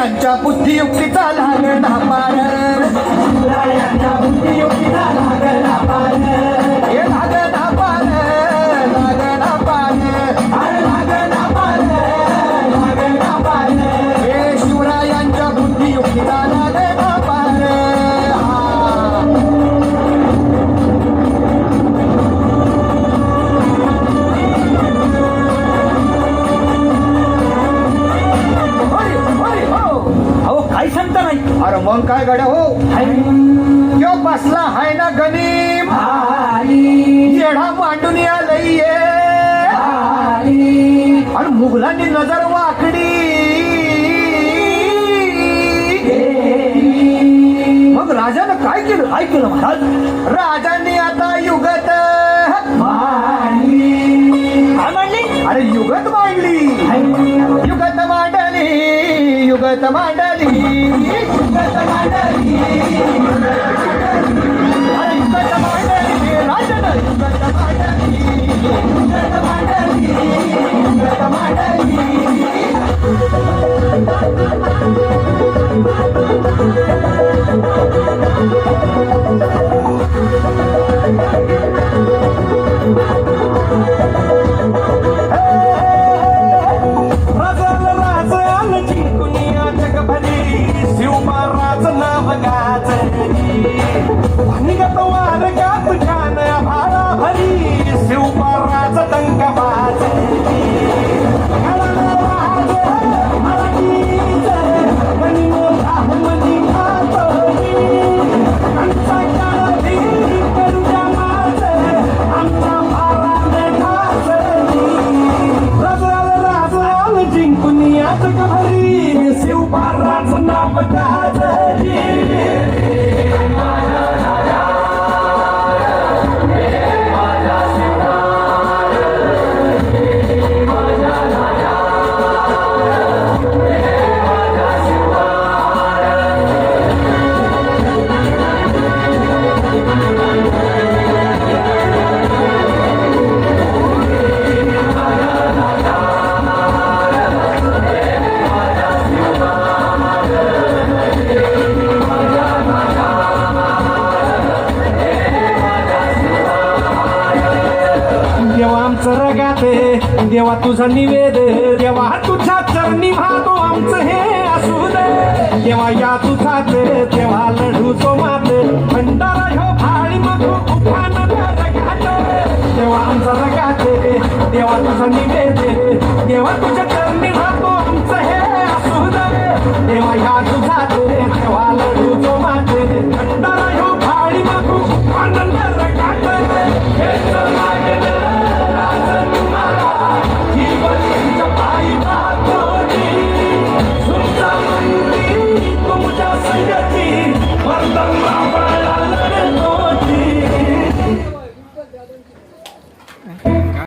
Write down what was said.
यांच्या बुद्धियुक्तीचा लहान पार मग काय गड्या हो? त्यो बसला हाय ना गनीम. येडा मांडून आलंय आणि मुघलांनी नजर वाकडी. मग राजानं काय केलं? काय केलं महाराज? राजांनी आता युगत अरे युगत मांडली. युगत मांडली युगत मांडली. Ramadan. देवा तुझा निवेद देवा. तुझ्या चरणी भातो आमचं हे असू दे. देवा या तुझाच देवा लढू तो मात भंडारा ह्यो भाळी मग उभान रगात देवा आमचं देवा तुझा निवेद